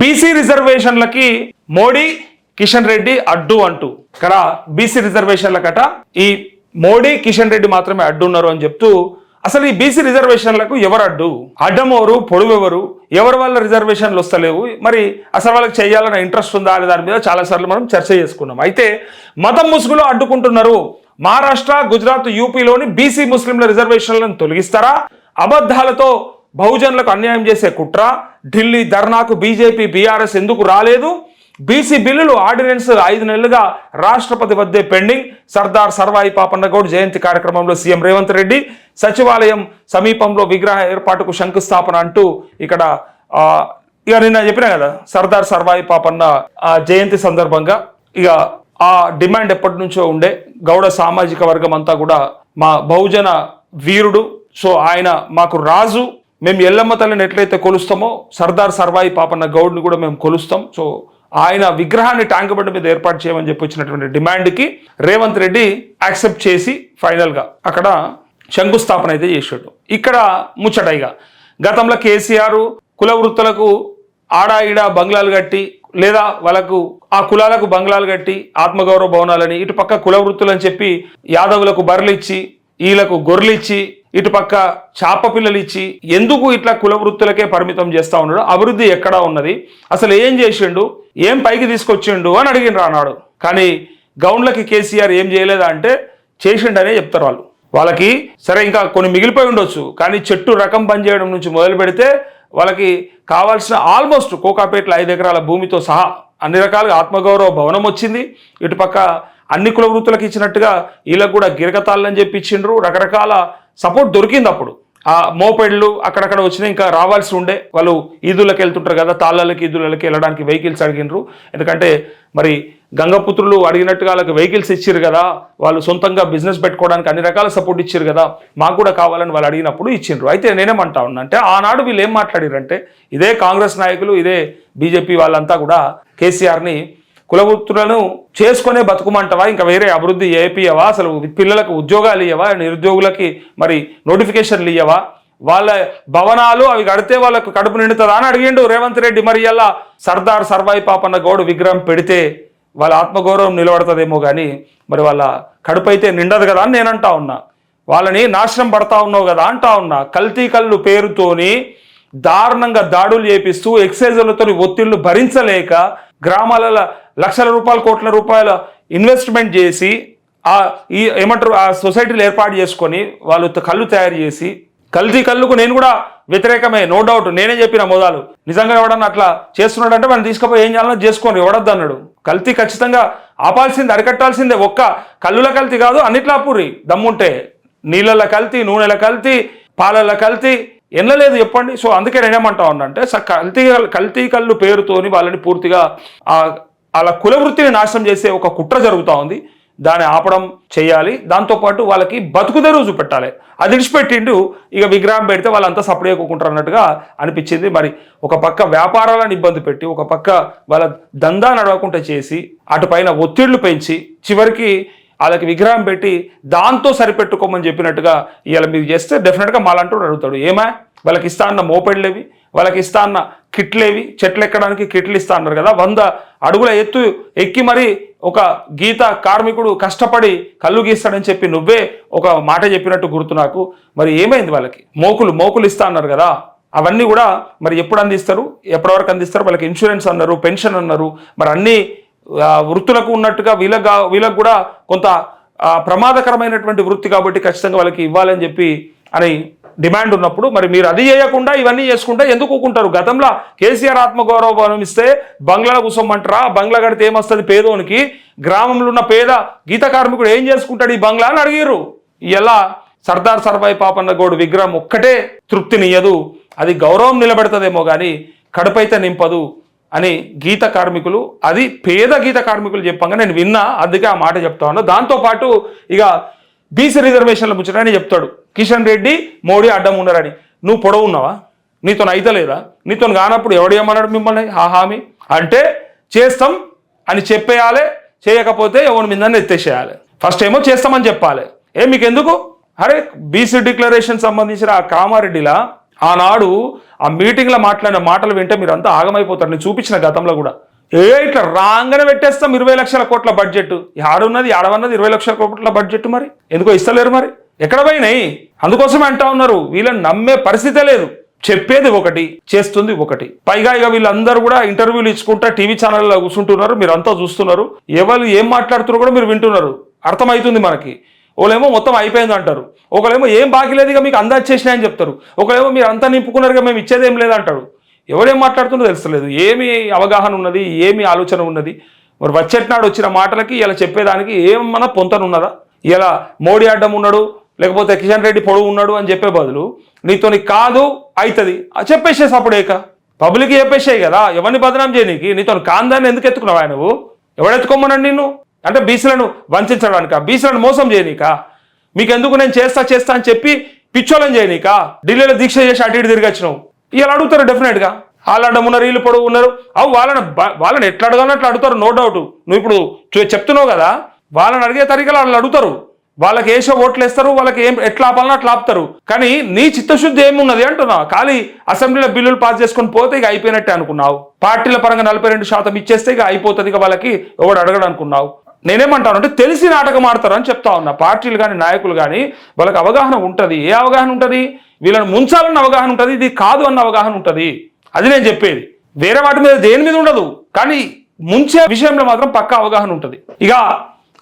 BC రిజర్వేషన్లకి మోడీ కిషన్ రెడ్డి అడ్డు అంటూ. ఇక్కడ బీసీ రిజర్వేషన్లకట ఈ మోడీ కిషన్ రెడ్డి మాత్రమే అడ్డు ఉన్నారు అని చెప్తూ అసలు ఈ బీసీ రిజర్వేషన్లకు ఎవరు అడ్డు అడ్డమోరు పొడువెవరు? ఎవరి వల్ల రిజర్వేషన్లు వస్తలేవు? మరి అసలు వాళ్ళకి చేయాలన్న ఇంట్రెస్ట్ ఉందా అనే దాని మీద చాలాసార్లు మనం చర్చ చేసుకున్నాం. అయితే మతం ముసుగులో అడ్డుకుంటున్నారు. మహారాష్ట్ర గుజరాత్ యూపీలోని బీసీ ముస్లింల రిజర్వేషన్లను తొలగిస్తారా? అబద్ధాలతో బహుజనులకు అన్యాయం చేసే కుట్ర ఢిల్లీ ధర్నాకు బీజేపీ బీఆర్ఎస్ ఎందుకు రాలేదు? బీసీ బిల్లులు ఆర్డినెన్స్ ఐదు నెలలుగా రాష్ట్రపతి వద్దే పెండింగ్. సర్దార్ సర్వాయి పాపన్నగౌడ్ జయంతి కార్యక్రమంలో సీఎం రేవంత్ రెడ్డి సచివాలయం సమీపంలో విగ్రహ ఏర్పాటుకు శంకుస్థాపన అంటూ ఇక్కడ ఇక నిన్న చెప్పినా కదా సర్దార్ సర్వాయి పాపన్న జయంతి సందర్భంగా ఇక ఆ డిమాండ్ ఎప్పటి నుంచో ఉండే గౌడ సామాజిక వర్గం అంతా కూడా మా బహుజన వీరుడు సో ఆయన మాకు రాజు. మేము ఎల్లమ్మ తల్లిని ఎట్లయితే కొలుస్తామో సర్దార్ సర్వాయి పాపన్న గౌడ్ని కూడా మేము కొలుస్తాం. సో ఆయన విగ్రహాన్ని ట్యాంక్ బండి మీద ఏర్పాటు చేయమని చెప్పి వచ్చినటువంటి డిమాండ్కి రేవంత్ రెడ్డి యాక్సెప్ట్ చేసి ఫైనల్గా అక్కడ శంకుస్థాపన అయితే చేసాడు ఇక్కడ ముచ్చటైగా గతంలో కేసీఆర్ కుల వృత్తులకు ఆడా ఈడ బంగ్లాలు కట్టి లేదా వాళ్ళకు ఆ కులాలకు బంగ్లాలు కట్టి ఆత్మగౌరవ భవనాలని ఇటు పక్క కుల వృత్తులని చెప్పి యాదవులకు బర్రెలు ఇచ్చి వీళ్ళకు గొర్రెలు ఇటుపక్క చాప పిల్లలు ఇచ్చి ఎందుకు ఇట్లా కుల వృత్తులకే పరిమితం చేస్తా ఉన్నాడు అభివృద్ధి ఎక్కడా ఉన్నది అసలు ఏం చేసిండు ఏం పైకి తీసుకొచ్చిండు అని అడిగిన అన్నాడు. కానీ గౌండ్లకి కేసీఆర్ ఏం చేయలేదా అంటే చేసిండనే చెప్తారు వాళ్ళు. వాళ్ళకి సరే ఇంకా కొన్ని మిగిలిపోయి ఉండొచ్చు కానీ చెట్టు రకం పని చేయడం నుంచి మొదలు పెడితే వాళ్ళకి కావాల్సిన ఆల్మోస్ట్ కోకాపేట్ల ఐదు ఎకరాల భూమితో సహా అన్ని రకాలుగా ఆత్మగౌరవ భవనం వచ్చింది. ఇటుపక్క అన్ని కుల వృత్తులకు ఇచ్చినట్టుగా వీళ్ళకు కూడా గిరకతాళ్ళని చెప్పి ఇచ్చిండ్రు. రకరకాల సపోర్ట్ దొరికింది అప్పుడు. ఆ మోపెడ్లు అక్కడక్కడ వచ్చినా ఇంకా రావాల్సి ఉండే. వాళ్ళు ఈదులకు వెళ్తుంటారు కదా తాళ్ళకి ఈదులకి వెళ్ళడానికి వెహికల్స్ అడిగినరు. ఎందుకంటే మరి గంగపుత్రులు అడిగినట్టుగా వాళ్ళకి వెహికల్స్ ఇచ్చారు కదా వాళ్ళు సొంతంగా బిజినెస్ పెట్టుకోవడానికి అన్ని రకాల సపోర్ట్ ఇచ్చారు కదా మాకు కూడా కావాలని వాళ్ళు అడిగినప్పుడు ఇచ్చిండ్రు అయితే నేనేమంటా ఉన్నా అంటే ఆనాడు వీళ్ళు ఏం మాట్లాడారంటే ఇదే కాంగ్రెస్ నాయకులు ఇదే బీజేపీ వాళ్ళంతా కూడా కేసీఆర్ని కులవృత్తులను చేసుకునే బతుకుమంటవా? ఇంకా వేరే అభివృద్ధి ఏపీయవా అసలు పిల్లలకు ఉద్యోగాలు ఇవ్వవా నిరుద్యోగులకి మరి నోటిఫికేషన్లు ఇవ్వవా వాళ్ళ భవనాలు అవి కడితే వాళ్ళకు కడుపు నిండుతుందా అని అడిగిండు రేవంత్ రెడ్డి. మరి ఇలా సర్దార్ సర్వాయి పాపన్న గౌడ్ విగ్రహం పెడితే వాళ్ళ ఆత్మగౌరవం నిలబడుతుందేమో కానీ మరి వాళ్ళ కడుపు అయితే నిండదు కదా అని నేను అంటా ఉన్నా. వాళ్ళని నాశనం పడతా ఉన్నావు కదా అంటా ఉన్నా. కల్తీ కళ్ళు పేరుతోని దారుణంగా దాడులు చేపిస్తూ ఎక్సైజులతో ఒత్తిళ్ళు భరించలేక గ్రామాలలో లక్షల రూపాయలు కోట్ల రూపాయల ఇన్వెస్ట్మెంట్ చేసి ఆ ఈ ఏమంటారు ఆ సొసైటీలు ఏర్పాటు చేసుకొని వాళ్ళు కళ్ళు తయారు చేసి కల్తీ కళ్ళుకు నేను కూడా వ్యతిరేకమే నో డౌట్ నేనే చెప్పిన మోదాలు. నిజంగా ఎవడన్నా అట్లా చేస్తున్నాడంటే మనం తీసుకుపోయి ఏం చేయాలన్నా చేసుకోండి ఎవడద్దు అన్నాడు. కల్తీ ఖచ్చితంగా ఆపాల్సిందే అరికట్టాల్సిందే ఒక్క కళ్ళుల కల్తీ కాదు అన్నిట్లా పూరి. దమ్ముంటే నీళ్ళల కల్తీ నూనెల కల్తీ పాలల కల్తీ ఎన్నలేదు చెప్పండి. సో అందుకే నేనేమంటా ఉన్నా అంటే కల్తీ కల్తీ కళ్ళు పేరుతోని వాళ్ళని పూర్తిగా ఆ అలా కుల వృత్తిని నాశనం చేసే ఒక కుట్ర జరుగుతూ ఉంది. దాన్ని ఆపడం చేయాలి. దాంతోపాటు వాళ్ళకి బతుకుదే రోజు పెట్టాలి. అది విడిచిపెట్టిండు. ఇక విగ్రహం పెడితే వాళ్ళంతా సప్లై చేయకుంటారు అన్నట్టుగా అనిపించింది. మరి ఒక పక్క వ్యాపారాలను ఇబ్బంది పెట్టి ఒక పక్క వాళ్ళ దందా నడవకుండా చేసి అటుపైన ఒత్తిళ్ళు పెంచి చివరికి వాళ్ళకి విగ్రహం పెట్టి దాంతో సరిపెట్టుకోమని చెప్పినట్టుగా ఇవాళ మీరు చేస్తే డెఫినెట్గా మాలంటూ అడుగుతాడు. ఏమా? వాళ్ళకి ఇస్తా అన్న మోపెళ్ళేవి వాళ్ళకి ఇస్తా అన్న కిట్లేవి చెట్లు ఎక్కడానికి కిట్లు ఇస్తా అన్నారు కదా. వంద అడుగుల ఎత్తు ఎక్కి మరి ఒక గీత కార్మికుడు కష్టపడి కళ్ళు గీస్తాడని చెప్పి నువ్వే ఒక మాట చెప్పినట్టు గుర్తు నాకు. మరి ఏమైంది వాళ్ళకి? మోకులు మోకులు ఇస్తా అన్నారు కదా. అవన్నీ కూడా మరి ఎప్పుడు అందిస్తారు? ఎప్పటి వరకు అందిస్తారు? వాళ్ళకి ఇన్సూరెన్స్ అన్నారు పెన్షన్ అన్నారు. మరి అన్ని వృత్తులకు ఉన్నట్టుగా వీళ్ళగా వీళ్ళకు కూడా కొంత ప్రమాదకరమైనటువంటి వృత్తి కాబట్టి ఖచ్చితంగా వాళ్ళకి ఇవ్వాలని చెప్పి అని డిమాండ్ ఉన్నప్పుడు మరి మీరు అది చేయకుండా ఇవన్నీ చేసుకుంటే ఎందుకు ఊకుంటారు? గతంలో కేసీఆర్ ఆత్మగౌరవం ఇస్తే బంగ్లాలో కూసోమంటారా? బంగ్లా కడితే ఏమొస్తుంది పేదోనికి? గ్రామంలో ఉన్న పేద గీత కార్మికుడు ఏం చేసుకుంటాడు ఈ బంగ్లా అని అడిగారు ఎలా సర్దార్ సర్వాయి పాపన్న గౌడ్ విగ్రహం ఒక్కటే తృప్తినియదు అది గౌరవం నిలబెడతదేమో కానీ కడుపైతే నింపదు అని గీత కార్మికులు అది పేద గీత కార్మికులు చెప్పంగా నేను విన్నా అందుకే ఆ మాట చెప్తా ఉన్నా. దాంతోపాటు ఇక బీసీ రిజర్వేషన్ల ముచ్చటని చెప్తాడు. కిషన్ రెడ్డి మోడీ అడ్డం ఉన్నారని. నువ్వు పొడవు ఉన్నావా? నీతో అయితలేదా నీతో కానప్పుడు ఎవడేమన్నాడు మిమ్మల్ని? ఆ హామీ అంటే చేస్తాం అని చెప్పేయాలి చేయకపోతే ఎవరి మీద ఎత్తేసేయాలి. ఫస్ట్ ఏమో చేస్తామని చెప్పాలి. ఏ మీకు ఎందుకు అరే బీసీ డిక్లరేషన్ సంబంధించిన ఆ కామారెడ్డిలా ఆనాడు ఆ మీటింగ్లో మాట్లాడిన మాటలు వింటే మీరు అంతా ఆగమైపోతారు. నేను చూపించిన గతంలో కూడా. ఏ ఇట్లా రాగానే పెట్టేస్తాం ఇరవై లక్షల కోట్ల బడ్జెట్ ఆడున్నది ఆడవన్నది ఇరవై లక్షల కోట్ల బడ్జెట్ మరి. ఎందుకో ఇస్తలేరు మరి. ఎక్కడ పోయినాయి? అందుకోసమే అంటా ఉన్నారు. వీళ్ళని నమ్మే పరిస్థితే లేదు. చెప్పేది ఒకటి చేస్తుంది ఒకటి. పైగా ఇక వీళ్ళందరూ కూడా ఇంటర్వ్యూలు ఇచ్చుకుంటా టీవీ ఛానల్లో కూర్చుంటున్నారు. మీరు అంతా చూస్తున్నారు. ఎవరు ఏం మాట్లాడుతున్నారో కూడా మీరు వింటున్నారు. అర్థమవుతుంది మనకి. ఒకళ్ళేమో మొత్తం అయిపోయింది అంటారు. ఒకళ్ళేమో ఏం బాకీ లేదు ఇక మీకు అందాజ్ చేసినాయని చెప్తారు. ఒకళ్ళేమో మీరు అంతా నింపుకున్నారుగా మేము ఇచ్చేది ఏం లేదంటాడు ఎవరేం మాట్లాడుతుందో తెలుస్తలేదు. ఏమి అవగాహన ఉన్నది ఏమి ఆలోచన ఉన్నది. మరి వచ్చేటినాడు వచ్చిన మాటలకి ఇలా చెప్పేదానికి ఏమన్నా పొంతనున్నదా? ఇలా మోడీ అడ్డం ఉన్నాడు లేకపోతే కిషన్ రెడ్డి పొడవు ఉన్నాడు అని చెప్పే బదులు నీతోని కాదు అవుతుంది చెప్పేసేసి అప్పుడు ఏక. పబ్లిక్ చెప్పేసాయి కదా ఎవరిని బదనాం చేయనీకి నీతో కాందాన్ని ఎందుకు ఎత్తుకున్నావా నువ్వు? ఎవడెత్తుకోమన్నాడు నిన్ను? అంటే బీసీలను వంచడానిక? బీసీలను మోసం చేయనీక మీకు ఎందుకు నేను చేస్తా చేస్తా అని చెప్పి పిచ్చోళ్ళని చేయనీక ఢిల్లీలో దీక్ష చేసి అటు ఇటు తిరిగొచ్చినావు ఇలా అడుగుతారు డెఫినెట్గా. వాళ్ళు అడ్డం ఉన్నారు వీళ్ళు పొడవు ఉన్నారు. అవు వాళ్ళని వాళ్ళని ఎట్లా అట్లా అడుగుతారు నో డౌట్. నువ్వు ఇప్పుడు చెప్తున్నావు కదా వాళ్ళని అడిగే తరికలు వాళ్ళు అడుగుతారు. వాళ్ళకి ఏసో ఓట్లు వేస్తారు వాళ్ళకి ఏం ఎట్లా ఆపాలన్నా అట్లా ఆపుతారు. కానీ నీ చిత్తశుద్ధి ఏమున్నది అంటున్నా? ఖాళీ అసెంబ్లీలో బిల్లులు పాస్ చేసుకొని పోతే ఇక అయిపోయినట్టే అనుకున్నావు. పార్టీల పరంగా నలభై రెండు శాతం ఇచ్చేస్తే ఇక అయిపోతుంది ఇక వాళ్ళకి ఎవడు అడగడు అనుకున్నావు. నేనేమంటాను అంటే తెలిసి నాటకం ఆడతారు అని చెప్తా ఉన్నా. పార్టీలు కానీ నాయకులు కానీ వాళ్ళకి అవగాహన ఉంటుంది. ఏ అవగాహన ఉంటుంది? వీళ్ళని ముంచాలన్న అవగాహన ఉంటుంది. ఇది కాదు అన్న అవగాహన ఉంటుంది. అది నేను చెప్పేది. వేరే వాటి మీద దేని మీద ఉండదు. కానీ ముంచే విషయంలో మాత్రం పక్కా అవగాహన ఉంటుంది. ఇక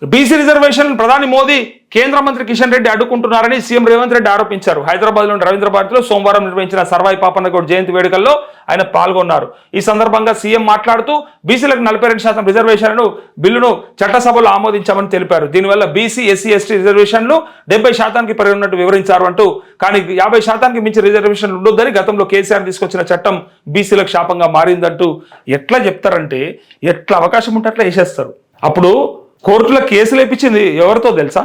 బీసీ రిజర్వేషన్ ప్రధాని మోదీ కేంద్ర మంత్రి కిషన్ రెడ్డి అడ్డుకుంటున్నారని సీఎం రేవంత్ రెడ్డి ఆరోపించారు. హైదరాబాద్లోని రవీంద్ర భారతిలో సోమవారం నిర్వహించిన సర్వాయి పాపన్నగౌడ్ జయంతి వేడుకల్లో ఆయన పాల్గొన్నారు. ఈ సందర్భంగా సీఎం మాట్లాడుతూ బీసీలకు నలభై రెండు శాతం రిజర్వేషన్లను బిల్లును చట్టసభలో ఆమోదించామని తెలిపారు. దీనివల్ల బీసీ ఎస్సీ ఎస్టీ రిజర్వేషన్లు డెబ్బై శాతానికి పెరిగినట్టు వివరించారు అంటూ కానీ యాభై శాతానికి మించి రిజర్వేషన్లు ఉండొద్దని గతంలో కేసీఆర్ తీసుకొచ్చిన చట్టం బీసీలకు శాపంగా మారిందంటూ ఎట్లా చెప్తారంటే ఎట్లా అవకాశం ఉంటే అట్లా వేసేస్తారు అప్పుడు కోర్టులో కేసులు వేపించింది ఎవరితో తెలుసా?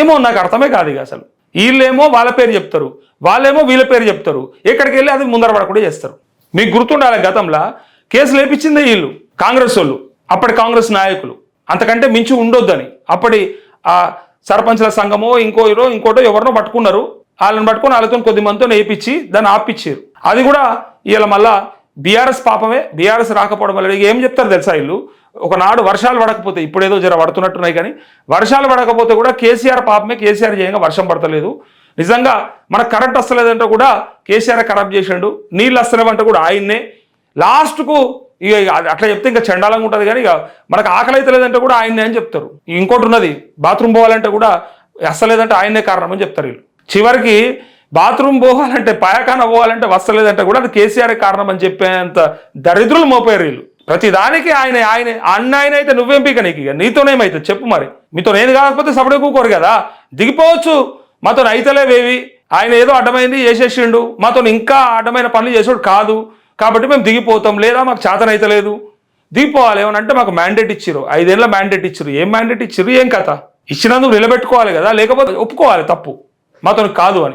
ఏమో నాకు అర్థమే కాదు ఇక అసలు. వీళ్ళేమో వాళ్ళ పేరు చెప్తారు వాళ్ళేమో వీళ్ళ పేరు చెప్తారు ఎక్కడికి వెళ్ళి అది ముందర పడకుండా చేస్తారు. మీకు గుర్తుండాలి గతంలో కేసులు వేపించిందే వీళ్ళు కాంగ్రెస్ వాళ్ళు అప్పటి కాంగ్రెస్ నాయకులు. అంతకంటే మించి ఉండొద్దని. అప్పటి ఆ సర్పంచ్ల సంఘమో ఇంకో ఇరో ఇంకోటో ఎవరినో పట్టుకున్నారు. వాళ్ళని పట్టుకొని వాళ్ళతో కొద్ది మందితో వేయించి దాన్ని ఆపిచ్చారు. అది కూడా వీళ్ళ మళ్ళా బీఆర్ఎస్ పాపమే బీఆర్ఎస్ రాకపోవడం వల్ల ఏం చెప్తారు తెలుసా వీళ్ళు? ఒకనాడు వర్షాలు పడకపోతే ఇప్పుడేదో జర పడుతున్నట్టున్నాయి కానీ వర్షాలు పడకపోతే కూడా కేసీఆర్ పాపమే కేసీఆర్ చేయంగా వర్షం పడతలేదు. నిజంగా మనకు కరెంట్ వస్తలేదంటే కూడా కేసీఆర్ కరాబ్ చేసిండు నీళ్ళు వస్తలేవంటే కూడా ఆయన్నే. లాస్ట్కు ఇక అట్లా చెప్తే ఇంకా చండాలంగా ఉంటుంది కానీ ఇక మనకు ఆకలి అయితే లేదంటే కూడా ఆయన్నే అని చెప్తారు. ఇంకోటి ఉన్నది బాత్రూమ్ పోవాలంటే కూడా వస్తలేదంటే ఆయన్నే కారణం అని చెప్తారు వీళ్ళు. చివరికి బాత్రూమ్ పోవాలంటే పాయకాన పోవాలంటే వస్తలేదంటే కూడా అది కేసీఆర్ కారణం అని చెప్పేంత దరిద్రులు మోపారు వీళ్ళు. ప్రతిదానికి ఆయన ఆయన. అన్న ఆయన అయితే నువ్వేంపిక నీకు ఇక? నీతోనేమైతే? చెప్పు మరి. మీతో నేను కాకపోతే సపడే కూకోరు కదా? దిగిపోవచ్చు. మాతో అయితలేవేవి ఆయన ఏదో అడ్డమైంది చేసేసిండు. మాతో ఇంకా అడ్డమైన పనులు చేసాడు కాదు. కాబట్టి మేము దిగిపోతాం. లేదా మాకు చేతనైతలేదు. దిగిపోవాలి ఏమనంటే మాకు మ్యాండేట్ ఇచ్చిర్రు. ఐదేళ్ళ మ్యాండేట్ ఇచ్చిర్రు. ఏం మ్యాండేట్ ఇచ్చిర్రు? ఏం కథ? ఇచ్చినందుకు నిలబెట్టుకోవాలి కదా? లేకపోతే ఒప్పుకోవాలి తప్పు. మాతో కాదు అని.